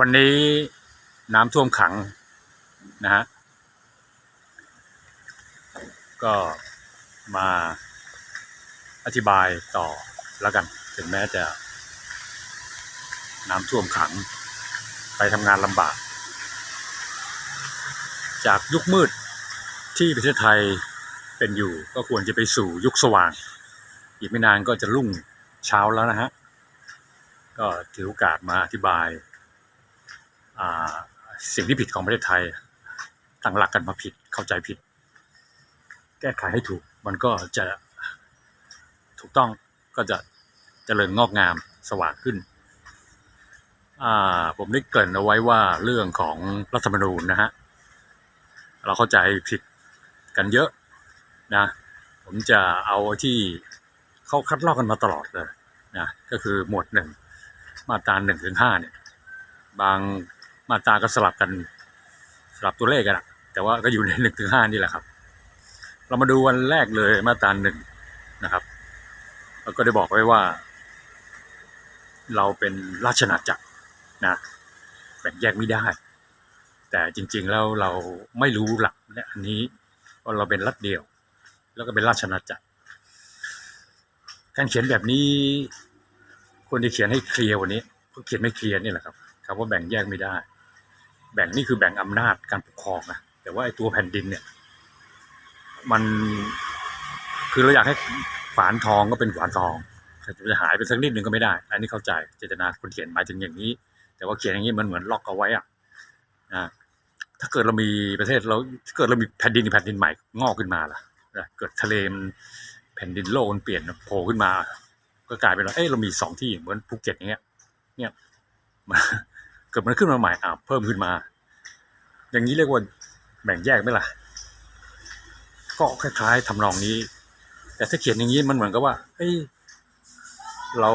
วันนี้น้ำท่วมขังนะฮะก็มาอธิบายต่อแล้วกัน ถึงแม้จะ น้ำท่วมขัง ไปทำงานลำบาก จากยุคมืดที่ประเทศไทยเป็นอยู่ก็ควรจะไปสู่ยุคสว่าง อีกไม่นานก็จะรุ่งเช้าแล้วนะฮะ ก็ถือโอกาสมาอธิบาย สิ่งที่ผิดของประเทศไทยตั้งหลักกันมาผิดเข้าใจผิด แก้ไขให้ถูกมันก็จะถูกต้องก็จะเจริญงอกงามสว่างขึ้น ผมได้เกริ่นเอาไว้ว่าเรื่องของรัฐธรรมนูญนะฮะเราเข้าใจผิดกันเยอะนะผมจะเอาที่เขาคัดลอกกันมาตลอดเลยนะก็คือหมวดหนึ่งมาตราหนึ่งถึงห้าเนี่ยบาง มาตราก็สลับกันสลับตัวเลขกันอะแต่ว่าก็อยู่ในหนึ่งถึงห้านี่แหละครับ เรามาดูวันแรกเลยมาตราหนึ่งนะครับแล้วก็ได้บอกไว้ว่า เราเป็นราชนาจักรนะแบ่งแยกไม่ได้ แต่จริง ๆ แล้วเราไม่รู้หลักเนี่ยอันนี้ว่าเราเป็นรัฐเดียว แล้วก็เป็นราชนาจักร การเขียนแบบนี้ควรจะเขียนให้เคลียร์กวันนี้เขียนไม่เคลียร์นี่แหละครับคำว่าแบ่งแยกไม่ได้ แบ่งนี่คือแบ่งอำนาจการปกครองนะแต่ว่าไอ้ตัวแผ่นดินเนี่ย มันคือเราอยากให้ฝานทองก็เป็นฝานทองจะหายไปสักนิดหนึ่งก็ไม่ได้ อันนี้เข้าใจเจตนาคนเขียนหมายถึงอย่างนี้ แต่ว่าเขียนอย่างนี้มันเหมือนล็อกเอาไว้อะนะถ้าเกิดเรามีประเทศเราถ้าเกิดเรามีแผ่นดินอีกแผ่นดินใหม่งอกขึ้นมาล่ะเกิดทะเลมันแผ่นดินโลกมันเปลี่ยนโผล่ขึ้นมา ก็กลายเป็นว่าเอ้เรามีสองที่เหมือนภูเก็ตอย่างเงี้ย เนี่ยมัน เกิดมันขึ้นมาใหม่อ่าเพิ่มขึ้นมา อย่างนี้เรียกว่าแบ่งแยกไหมล่ะ ก็คล้ายๆทำนองนี้ แต่ถ้าเขียนอย่างนี้มันเหมือนกับว่าเอ้ยเรา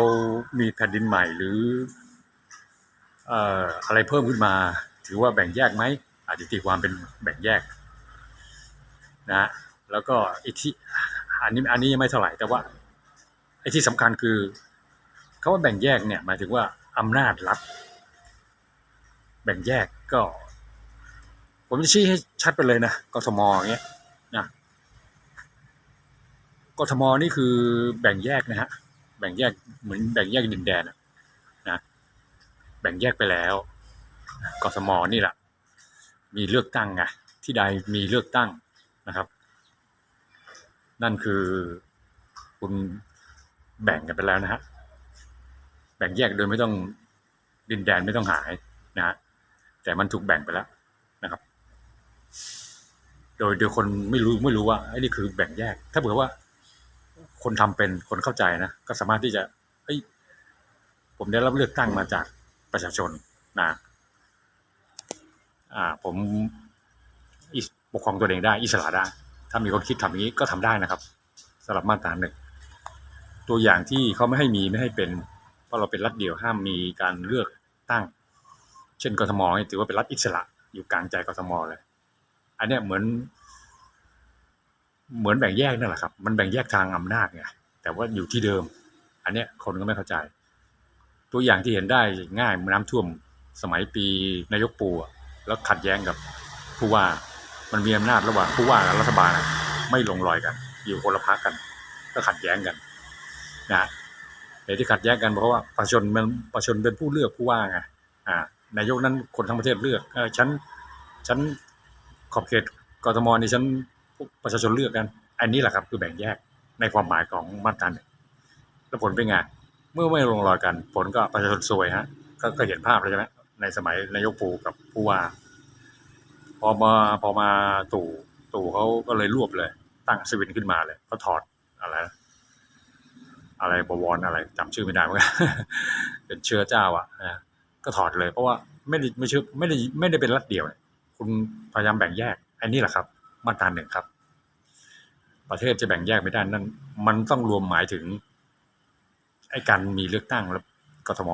มีแผ่นดินใหม่หรือออะไรเพิ่มขึ้นมา ถือว่าแบ่งแยกไหมอาจจะตีความเป็นแบ่งแยกนะแล้วก็ไอที่อันนี้อันนี้ยังไม่เท่าไหร่แต่ว่าไอ้ที่สำคัญคือเขาว่าแบ่งแยกเนี่ยหมายถึงว่าอำนาจรัฐ แบ่งแยกก็ ผมจะชี้ให้ชัดไปเลยนะกทมอย่างเงี้ยนะกทมนี่คือแบ่งแยกนะฮะแบ่งแยกเหมือนแบ่งแยกดินแดนอะนะแบ่งแยกไปแล้วกทมนี่แหละมีเลือกตั้งไงที่ใดมีเลือกตั้งนะครับ นั่นคือคุณแบ่งกันไปแล้วนะฮะแบ่งแยกโดยไม่ต้องดินแดนไม่ต้องหายนะฮะ แต่มันถูกแบ่งไปแล้วนะครับ โดยโดยคนไม่รู้ไม่รู้ว่าไอ้นี่คือแบ่งแยก ถ้าเผื่อว่า คนทำเป็นคนเข้าใจนะก็สามารถที่จะเอ้ยผมได้รับเลือกตั้งมาจากประชาชนนะอ่า ผมปกครองตัวเองได้ อิสระได้ ถ้ามีคนคิดทำอย่างนี้ก็ทำได้นะครับสำหรับมาตราหนึ่งตัวอย่างที่เขาไม่ให้มีไม่ให้เป็น เพราะเราเป็นรัฐเดียวห้ามมีการเลือกตั้ง เช่นกทมถือว่าเป็นรัฐอิสระ อยู่กลางใจกทมเลย อันเนี้ยเหมือน เหมือนแบ่งแยกนั่นแหละครับ มันแบ่งแยกทางอำนาจไงแต่ว่าอยู่ที่เดิม อันเนี้ยคนก็ไม่เข้าใจ ตัวอย่างที่เห็นได้ง่ายเมือนน้ำท่วมสมัยปีนายกปูแล้วขัดแย้งกับผู้ว่ามันมีอำนาจระหว่างผู้ว่ากับรัฐบาลไม่ลงรอยกัน อยู่คนละพักกัน ก็ขัดแย้งกันนะเหตุที่ขัดแย้งกันเพราะว่าประชาชนมันประชาชนเป็นผู้เลือกผู้ว่าไงอ่า นายกนั้นคนทั้งประเทศเลือกเออฉันฉันขอบเขตกทมนี่ฉันประชาชนเลือกกัน อันนี้แหละครับคือแบ่งแยกในความหมายของมาตราหนึ่งแล้วผลเป็นไงเมื่อไม่ลงรอยกัน ผลก็ประชาชนซวยฮะก็ก็เห็นภาพเลยใช่ไหมในสมัยนายกปูกับผู้ว่า พอมาพอมาตู่ตู่เขาก็เลยรวบเลย ตั้งสวินขึ้นมาเลยเขาถอดอะไรอะไรบวรอะไรจำชื่อไม่ได้เหมือนกันเป็นเชื้อเจ้าอะนะ ก็ถอดเลย เพราะว่าไม่ได้ไม่เชื่อไม่ได้ไม่ได้เป็นรัฐเดียวเนี่ยคุณพยายามแบ่งแยก อันนี้แหละครับ มาตราหนึ่งครับ ประเทศจะแบ่งแยกไม่ได้นั่นมันต้องรวมหมายถึงไอ้การมีเลือกตั้งแล้วกทม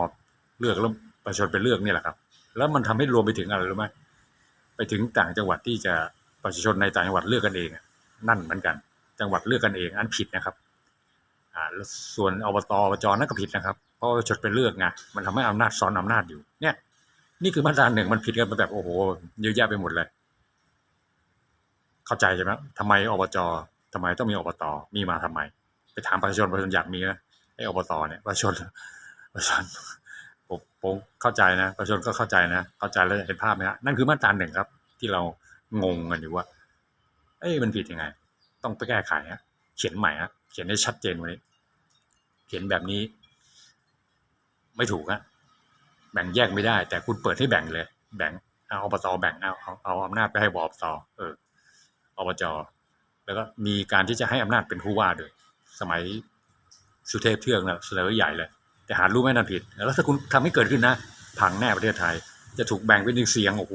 เลือกแล้วประชาชนไปเลือกนี่แหละครับ แล้วมันทำให้รวมไปถึงอะไรรู้ไหมไปถึงต่างจังหวัดที่จะประชาชนในต่างจังหวัดเลือกกันเองนั่นเหมือนกัน จังหวัดเลือกกันเองอันผิดนะครับ อ่าแล้วส่วนอบตอบจนั่นก็ผิดนะครับ ราะว่าประชาชนไปเลือกไงมันทำให้อำนาจซ้อนอำนาจอยู่ เนี่ย นี่คือมาตราหนึ่งมันผิดกันไปแบบโอ้โหเยอะแยะไปหมดเลย เข้าใจใช่ไหมทำไมอบจทำไมต้องมีอบตมีมาทำไม ไปถามประชาชนประชาชนอยากมีนะไอ้อบตเนี่ยประชาชนประชาชนผมผมเข้าใจนะ ประชาชนก็เข้าใจนะ เข้าใจแล้วเห็นภาพไหมฮะนั่นคือมาตราหนึ่งครับ ที่เรางงกันอยู่ว่า เอ้ยมันผิดยังไง ต้องไปแก้ไขฮะเขียนใหม่ฮะเขียนให้ชัดเจนกว่านี้ เขียนแบบนี้ ไม่ถูกฮะแบ่งแยกไม่ได้ แต่คุณเปิดให้แบ่งเลย แบ่งเอาอบตแบ่งเอาเอาเอาอำนาจไปให้บอบตเอออบจแล้วก็มีการที่จะให้อำนาจเป็นผู้ว่าด้วย สมัยสุเทพเทือกนะเสนอใหญ่เลย แต่หารู้ไหมนั่นผิด แล้วถ้าคุณทำให้เกิดขึ้นนะ พังแน่ประเทศไทย จะถูกแบ่งเป็นหนึ่งเสียงโอ้โห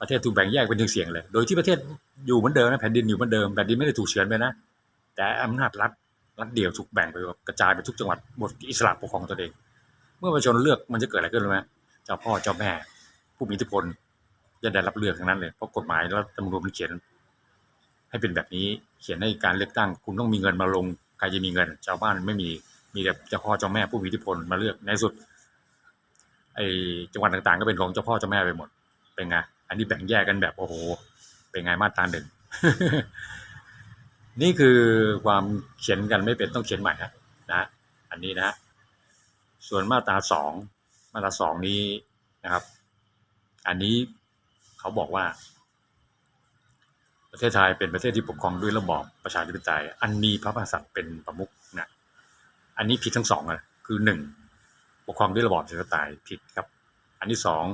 ประเทศถูกแบ่งแยกเป็นหนึ่งเสียงเลย โดยที่ประเทศอยู่เหมือนเดิมนะแผ่นดินอยู่เหมือนเดิมแผ่นดินไม่ได้ถูกเฉือนไปนะแต่อำนาจรัฐรัฐเดียวถูกแบ่งไปกระจายไปทุกจังหวัดหมดอิสระปกครองตัวเอง เมื่อประชาชนเลือกมันจะเกิดอะไรขึ้นรู้ไหมเจ้าพ่อเจ้าแม่ ผู้มีอิทธิพลจะได้รับเลือกทั้งนั้นเลยเพราะกฎหมายแล้วตำรวจมันเขียน ให้เป็นแบบนี้เขียนให้การเลือกตั้ง คุณต้องมีเงินมาลงใครจะมีเงินชาวบ้านไม่มีมีแต่เจ้าพ่อเจ้าแม่ผู้มีอิทธิพลมาเลือกในสุดไอ้จังหวัดต่างๆ ก็เป็นของเจ้าพ่อเจ้าแม่ไปหมด เป็นไงอันนี้แบ่งแยกกันแบบโอ้โห เป็นไงมาตราหนึ่งนี่คือความเขียนกันไม่เป็นต้องเขียนใหม่ฮะนะฮะอันนี้นะฮะ ส่วนมาตราสองมาตราสองนี้นะครับ อันนี้เขาบอกว่า ประเทศไทยเป็นประเทศที่ปกครองด้วยระบอบประชาธิปไตย อันมีพระมหากษัตริย์เป็นประมุขนะอันนี้ผิดทั้งสองเลยคือหนึ่งปกครองด้วยระบอบประชาธิปไตยผิดครับ อันที่สอง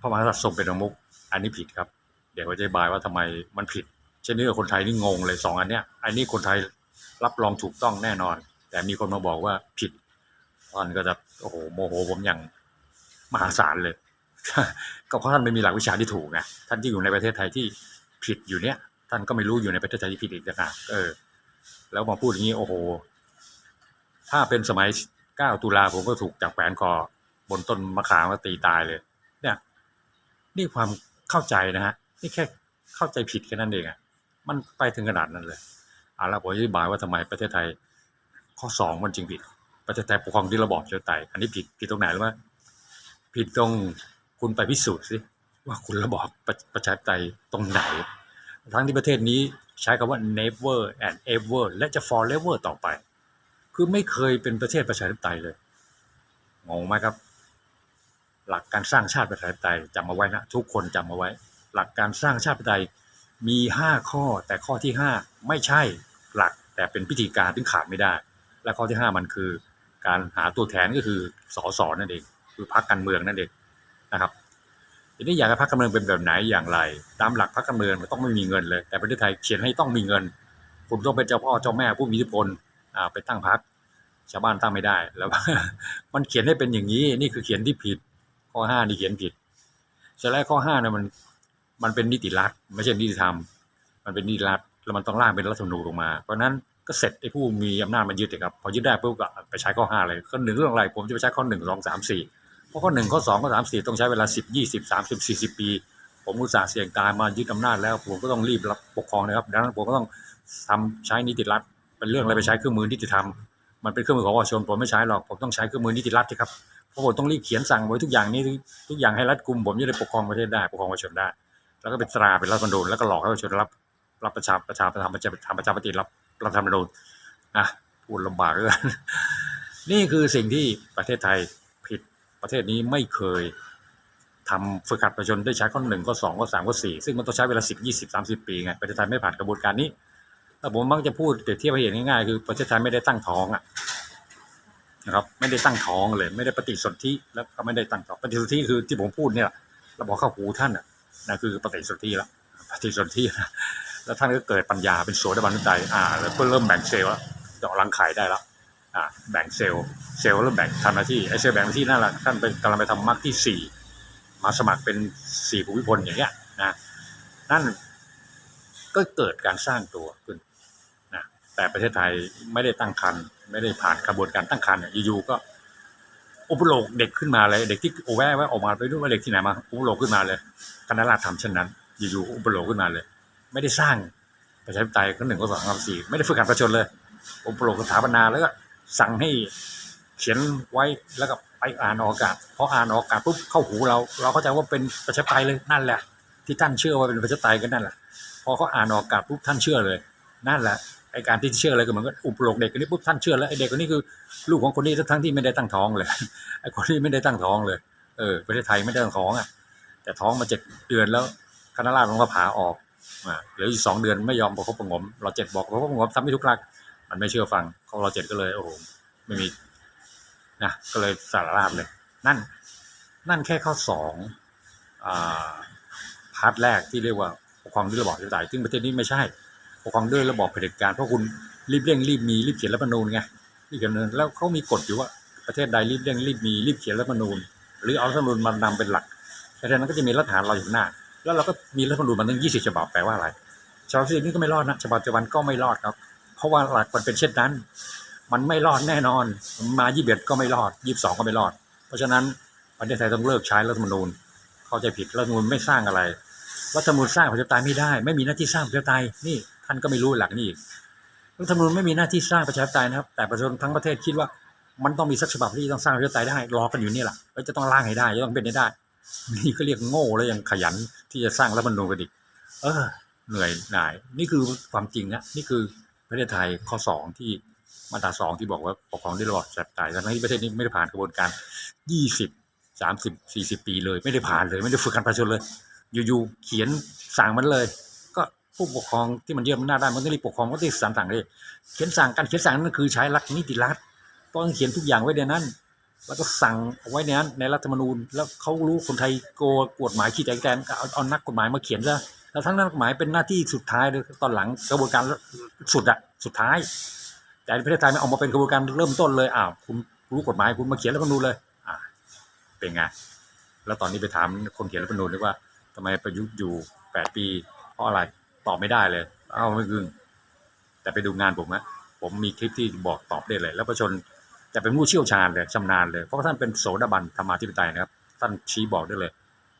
พระมหากษัตริย์ทรงเป็นประมุขอันนี้ผิดครับ เดี๋ยวอธิบายว่าทำไมมันผิด เช่นนี้คนไทยนี่งงเลยสองอันเนี้ยอันนี้คนไทยรับรองถูกต้องแน่นอน แต่มีคนมาบอกว่าผิด ท่านก็จะโอ้โหโมโหผมอย่างมหาศาลเลย ก็เพราะท่านไม่มีหลักวิชาที่ถูกไงท่านที่อยู่ในประเทศไทยที่ผิดอยู่เนี้ยท่านก็ไม่รู้อยู่ในประเทศไทยที่ผิดอีกต่างหากเออ แล้วมาพูดอย่างนี้โอ้โห ถ้าเป็นสมัย 9 ตุลาผมก็ถูกจับแขวนคอบนต้นมะขามมาตีตายเลย เนี่ย นี่ความเข้าใจนะฮะนี่แค่เข้าใจผิดแค่นั้นเองอะมันไปถึงขนาดนั้นเลยเอาละผมอธิบายว่าทำไมประเทศไทยข้อสองมันจริงผิด ประเทศไทยปกครองด้วยระบอบประชาธิปไตยอันนี้ผิดผิดตรงไหนหรู้ไหมผิดตรงคุณไปพิสูจน์สิว่าคุณระบอบประประชาธิปไตยตรงไหน ทั้งที่ประเทศนี้ใช้คำว่า never and ever และจะ forever ต่อไป คือไม่เคยเป็นประเทศประชาธิปไตยเลยงงไหมครับ หลักการสร้างชาติประชาธิปไตยจำเอาไว้นะทุกคนจำเอาไว้ หลักการสร้างชาติประชาธิปไตยมีห้าข้อแต่ข้อที่ห้าไม่ใช่หลักแต่เป็นพิธีการที่ขาดไม่ได้ และข้อที่ห้ามันคือ การหาตัวแทนก็คือสสนั่นเองคือพรรคการเมืองนั่นเองนะครับทีนี้อยากให้พรรคการเมืองเป็นแบบไหนอย่างไร ตามหลักพรรคการเมืองมันต้องไม่มีเงินเลย แต่ประเทศไทยเขียนให้ต้องมีเงิน คุณต้องเป็นเจ้าพ่อเจ้าแม่ผู้มีอิทธิพลอ่าไปตั้งพรรคชาวบ้านตั้งไม่ได้ แล้วมันเขียนให้เป็นอย่างนี้นี่คือเขียนที่ผิด ข้อห้านี่เขียนผิดเสร็จแล้วข้อห้าเนี่ยมันมันเป็นนิติรัฐไม่ใช่นิติธรรม มันเป็นนิติรัฐแล้วมันต้องร่างเป็นรัฐธรรมนูญออกมา เพราะนั้น ก็เสร็จไอ้ผู้มีอำนาจมายึดเลยครับพอยึดได้ปุ๊บก็ไปใช้ข้อห้าเลยข้อหนึ่งเรื่องอะไรผมจะไปใช้ข้อหนึ่งสองสามสี่เพราะข้อหนึ่งข้อสองข้อสามสี่ต้องใช้เวลาสิบยี่สิบสามสิบสี่สิบปี ผมอุตส่าห์เสี่ยงตายมายึดอำนาจแล้ว ผมก็ต้องรีบรับปกครองนะครับดังนั้นผมก็ต้องทำใช้นิติรัฐเป็นเรื่องอะไรไปใช้เครื่องมือนิติธรรมมันเป็นเครื่องมือของประชาชนผมไม่ใช้หรอกผมต้องใช้เครื่องมือนิติรัฐที่ครับเพราะผมต้องรีบเขียนสั่งไว้ทุกอย่างนี้ทุกอย่างให้รัฐกุมผมจะได้ปกครองประเทศได้ปกครองประชาชนได้ แล้วก็เป็นตราเป็นรัฐธรรมนูญแล้วก็หลอกให้ประชาชนรับ รับประชาประชาประชาประชาทำประชาปฏิรับรัฐธรรมนูญนะพูดลำบากเลยนี่คือสิ่งที่ประเทศไทยผิดประเทศนี้ไม่เคยทำฝึกหัดประชาชนได้ใช้ข้อหนึ่งข้อสองข้อสามข้อสี่ซึ่งมันต้องใช้เวลาสิบยี่สิบสามสิบปีไงประเทศไทยไม่ผ่านกระบวนการนี้แต่ผมมักจะพูดเปรียบเทียบให้เห็นง่ายๆคือประเทศไทยไม่ได้ตั้งท้องอะนะครับไม่ได้ตั้งท้องเลย ไม่ได้ปฏิสนธิแล้วก็ไม่ได้ตั้งท้องปฏิสนธิคือที่ผมพูดเนี่ยเราบอกเข้าหูท่านอะนั่นคือปฏิสนธิแล้วปฏิสนธินะ แล้วท่านก็เกิดปัญญาเป็นโสดาบันใจอ่า แล้วก็เริ่มแบ่งเซลล์แล้วเจาะรังไข่ได้แล้วอ่าแบ่งเซลล์ เซลล์เริ่มแบ่งทำหน้าที่ไอ้เซลล์แบ่งหน้าที่นั่นแหละท่านเป็นกำลังไปทำมรรคที่สี่มาสมัครเป็นสี่ภูมิพลอย่างเงี้ยนะนั่นก็เกิดการสร้างตัวขึ้นนะแต่ประเทศไทยไม่ได้ตั้งคันไม่ได้ผ่านกระบวนการตั้งคันเนี่ยอยู่ๆก็อุปโลกเด็กขึ้นมาเลย เด็กที่โอแวะแวะออกมาไปดูว่าเด็กที่ไหนมาอุปโลกขึ้นมาเลยคณะราษฎรทำเช่นนั้น อยู่ๆอุปโลกขึ้นมาเลย ไม่ได้สร้างประชาธิปไตยก็หนึ่งก็สองก็สามสี่ไม่ได้ฝึกหัดประชนเลยอุปโลกสถาปนาแล้วก็สั่งให้เขียนไว้แล้วก็ไปอ่านออกอากาศพออ่านออกอากาศปุ๊บเข้าหูเรา เราเข้าใจว่าเป็นประชาธิปไตยเลยนั่นแหละ ที่ท่านเชื่อว่าเป็นประชาธิปไตยกันนั่นแหละพอเขาอ่านออกอากาศปุ๊บท่านเชื่อเลย นั่นแหละไอการที่เชื่ออะไรก็เหมือนกับอุปโลกเด็กคนนี้ปุ๊บท่านเชื่อแล้วไอเด็กคนนี้คือลูกของคนนี้ทั้งที่ไม่ได้ตั้งท้องเลยไอคนนี้ไม่ได้ตั้งท้องเลยเออประเทศไทยไม่ได้ตั้งท้องอะแต่ท้องมาเจ็ดเดือนแล้วคณะราษฎรก็ผ่าออกอ่า เหลืออีกสองเดือนไม่ยอมประคบประงมเราเจ็ดบอกประคบประงมทำไม่ทุกครั้งมันไม่เชื่อฟังของเราเจ็ดก็เลยโอ้โหไม่มีนะก็เลยสารราบเลย นั่น นั่นแค่ข้อสองอพาร์ทแรกที่เรียกว่าปกครองด้วยระบอบประชาธิปไตยซึ่งประเทศนี้ไม่ใช่ปกครองด้วยระบอบเผด็จการเพราะคุณรีบเร่งรีบมีรีบเขียนรัฐมนูญไงรีบเขียนนแล้วเขามีกฎอยู่ว่าประเทศใดรีบเร่งรีบมีรีบเขียนรัฐมนูญ หรือเอารัฐมนูญมานำเป็นหลักแต่ทีนั้นก็จะมีรัฐฐานเราอยู่หน้า แล้วเราก็มีรัฐธรรมนูญมันตั้งยี่สิบฉบับแปลว่าอะไรฉบับที่นี้ก็ไม่รอดนะฉบับปัจจุบันก็ไม่รอดครับ เพราะว่าหลักมันเป็นเช่นนั้น มันไม่รอดแน่นอน มายี่สิบเอ็ดก็ไม่รอดยี่สิบสองก็ไม่รอด เพราะฉะนั้นประเทศไทยต้องเลิกใช้รัฐธรรมนูญ เข้าใจผิดรัฐธรรมนูญไม่สร้างอะไรรัฐธรรมนูญสร้างประชาธิปไตยไม่ได้ ไม่มีหน้าที่สร้างประชาธิปไตยนี่ท่านก็ไม่รู้หลักนี่รัฐธรรมนูญไม่มีหน้าที่สร้างประชาธิปไตยนะครับ แต่ประชาชนทั้งประเทศคิดว่ามันต้องมีสักฉบับที่ต้องสร้างประชาธิปไตยได้รอกันอยู่นี่แหละแล้วจะต้องร่างให้ได้จะต้องเป็นให้ได้ นี่ก็เรียกโง่แล้วยังขยันที่จะสร้างรัฐมนูญกันอีกเออ เหนื่อยหน่าย นี่คือความจริงนะนี่คือประเทศไทยข้อสองที่มาตราสองที่บอกว่าปกครองด้วยระบอบประชาธิปไตยทั้งที่ประเทศนี้ไม่ได้ผ่านกระบวนการยี่สิบสามสิบสี่สิบปีเลย ไม่ได้ผ่านเลย ไม่ได้ฝึกการประชาชนเลย อยู่ๆเขียนสั่งมันเลย ก็ผู้ปกครองที่มันเยี่ยมหน้าได้มันต้องรีบปกครองก็ที่สั่งสั่งเลยเขียนสั่งการเขียนสั่งนั่นคือใช้หลักนิติรัฐต้องเขียนทุกอย่างไว้ในนั้น แล้วก็สั่งเอาไว้ในนั้นในรัฐธรรมนูญ แล้วเขารู้คนไทยโกลัวกฎหมายขี้แตกแตนก็เอาเอานักกฎหมายมาเขียนซะแล้วทั้งนักกฎหมายเป็นหน้าที่สุดท้ายเลยตอนหลังกระบวนการสุดอะสุดท้าย แต่ประเทศไทยไม่เอามาเป็นกระบวนการเริ่มต้นเลยอ้าวคุณรู้กฎหมายคุณมาเขียนรัฐธรรมนูญเลย อ่า เป็นไงแล้วตอนนี้ไปถามคนเขียนรัฐธรรมนูญเลยว่าทำไมประยุทธ์อยู่แปดปี เพราะอะไรตอบไม่ได้เลย เอ้าไม่กึ่งแต่ไปดูงานผมนะผมมีคลิปที่บอกตอบได้เลย แล้วประชาชน แต่เป็นผู้เชี่ยวชาญเลยชำนาญเลย เพราะท่านเป็นโสดาบันธรรมาธิปไตยนะครับ ท่านชี้บอกได้เลย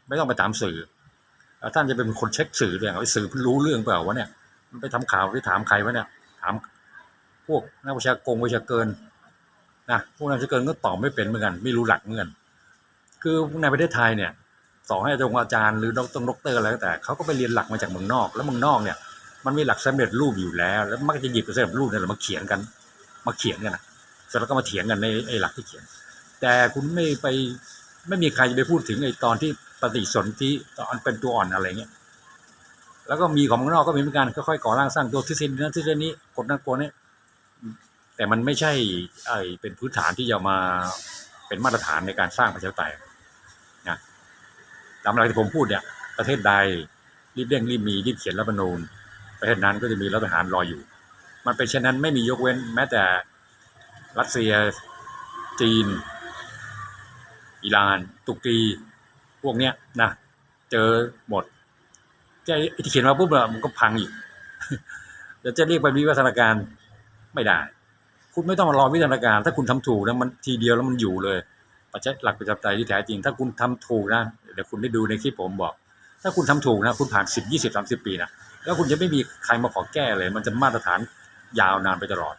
ไม่ต้องไปถามสื่อแล้วท่านจะเป็นคนเช็คสื่อด้วยไอ้สื่อรู้เรื่องเปล่าวะเนี่ย มันไปทำข่าวไปถามใครวะเนี่ย ถามพวกนักวิชากงวิชาเกินนะพวกนักวิชาเกินก็ตอบไม่เป็นเหมือนกัน ไม่รู้หลักเหมือนกันคือในประเทศไทยเนี่ยต่อให้อาจารย์อาจารย์หรือดรด็อกเตอร์อะไรก็แต่เขาก็ไปเรียนหลักมาจากเมืองนอก แล้วเมืองนอกเนี่ยมันมีหลักสำเร็จรูปอยู่แล้ว แล้วมักจะหยิบสำเร็จรูปเนี่ยมาเขียนกัน มาเขียนกันนะ เสร็จแล้วก็มาเถียงกันในไอ้หลักที่เขียน แต่คุณไม่ไปไม่มีใครจะไปพูดถึงไอ้ตอนที่ปฏิสนธิตอนเป็นตัวอ่อนอะไรเงี้ยแล้วก็มีของเมืองนอกก็มีเหมือนกันค่อยๆก่อร่างสร้างตัวทฤษฎีนั้นทฤษฎีนี้กฎนั้นกฎนี้แต่มันไม่ใช่ไอ้เป็นพื้นฐานที่จะมาเป็นมาตรฐานในการสร้างประชาธิปไตยนะตามหลักที่ผมพูดเนี่ย ประเทศใดรีบเร่งรีบมีรีบเขียนรัฐธรรมนูญประเทศนั้นก็จะมีรัฐประหารรออยู่ มันเป็นเช่นนั้นไม่มียกเว้นแม้แต่ รัสเซีย จีน อิหร่าน ตุรกี พวกเนี้ยนะเจอหมดแค่ที่เขียนมาปุ๊บมันก็พังอีกเดี๋ยวจะเรียกไปวิวัฒนาการไม่ได้ คุณไม่ต้องมารอวิวัฒนาการ ถ้าคุณทำถูกนะมันทีเดียวแล้วมันอยู่เลยปัจจัยหลักประชาธิปไตยที่แท้จริง ถ้าคุณทำถูกนะเดี๋ยวคุณได้ดูในคลิปผมบอก ถ้าคุณทำถูกนะคุณผ่านสิบยี่สิบสามสิบปีนะแล้วคุณจะไม่มีใครมาขอแก้เลย มันจะมาตรฐานยาวนานไปตลอด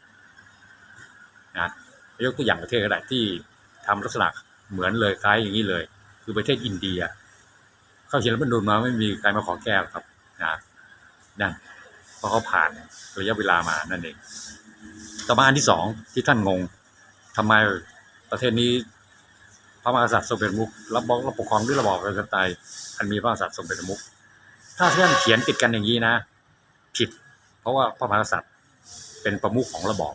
นะยกตัวอย่างประเทศก็ได้ที่ทำลักษณะเหมือนเลยคล้ายอย่างนี้เลย คือประเทศอินเดีย เข้าเขียนรัฐธรรมนูญมาไม่มีใครมาขอแก้หรอกครับนะนั่นเพราะเขาผ่านระยะเวลามานั่นเองต่อมาอันที่สองที่ท่านงงทำไมประเทศนี้พระมหากษัตริย์ทรงเป็นมุกรับบอกรับปกครองด้วยระบอบประชาธิปไตยอันมีพระมหากษัตริย์ทรงเป็นมุกถ้าท่านเขียนติดกันอย่างนี้นะผิด เพราะว่าพระมหากษัตริย์เป็นประมุขของระบอบ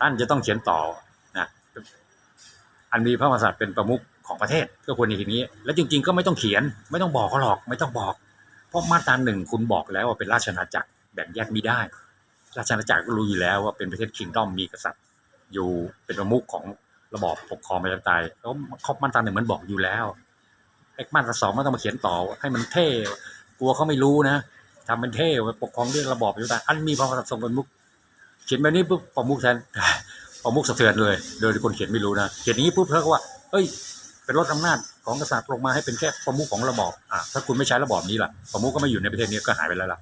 ท่านจะต้องเขียนต่อนะอันมีพระมหากษัตริย์เป็นประมุขของประเทศก็ควรอย่างนี้ แล้วจริง ๆ ก็ไม่ต้องเขียน ไม่ต้องบอกเขาหรอก ไม่ต้องบอก เพราะมาตราหนึ่งคุณบอกแล้วว่าเป็นราชอาณาจักรแบ่งแยกไม่ได้ ราชอาณาจักรก็รู้อยู่แล้วว่าเป็นประเทศคิงดอมมีกษัตริย์ อยู่เป็นประมุขของระบอบปกครองประชาธิปไตยแล้วครอบมาตราหนึ่งมันบอกอยู่แล้วไอ้มาตราสองไม่ต้องมาเขียนต่อให้มันเท่กลัวเขาไม่รู้นะทำเป็นเท่ไว้ปกครองด้วยระบอบประชาธิปไตยอันมีพระมหากษัตริย์ทรงเป็นมุข เขียนแบบนี้ปุ๊บประมุขแทนประมุขสะเทือนเลย โดยที่คนเขียนไม่รู้นะเขียนอย่างนี้ปุ๊บเขาก็ว่าเอ้ยเป็นลดอำนาจของกษัตริย์ลงมาให้เป็นแค่ประมุขของระบอบอะถ้าคุณไม่ใช้ระบอบนี้ล่ะประมุขก็ไม่อยู่ในประเทศนี้ก็หายไปแล้วล่ะ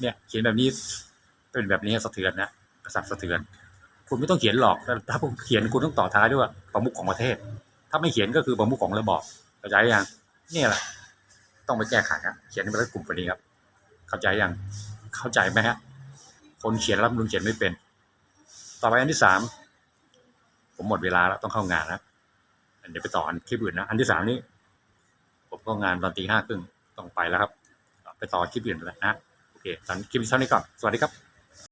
เนี่ยเขียนแบบนี้เป็นแบบนี้สะเทือนนะกษัตริย์สะเทือน คุณไม่ต้องเขียนหรอกแต่ถ้าคุณเขียนคุณต้องต่อท้ายด้วยว่าประมุขของประเทศ ถ้าไม่เขียนก็คือประมุขของระบอบเข้าใจยังเนี่ยแหละต้องไปแก้ไขครับเขียนให้เป็นรัฐกลุ่มกว่านี้ครับ เข้าใจยังเข้าใจไหมฮะคนเขียนรัฐธรรมนูญเขียนไม่เป็น ต่อไปอันที่สามผมหมดเวลาแล้วต้องเข้างานแล้วเดี๋ยวไปต่ออันคลิปอื่นนะ อันที่สามนี้ผมเข้างานตอนตีห้าครึ่งต้องไปแล้วครับ ไปต่อคลิปอื่นแล้วนะโอเคตอนคลิปเท่านี้ก่อนสวัสดีครับ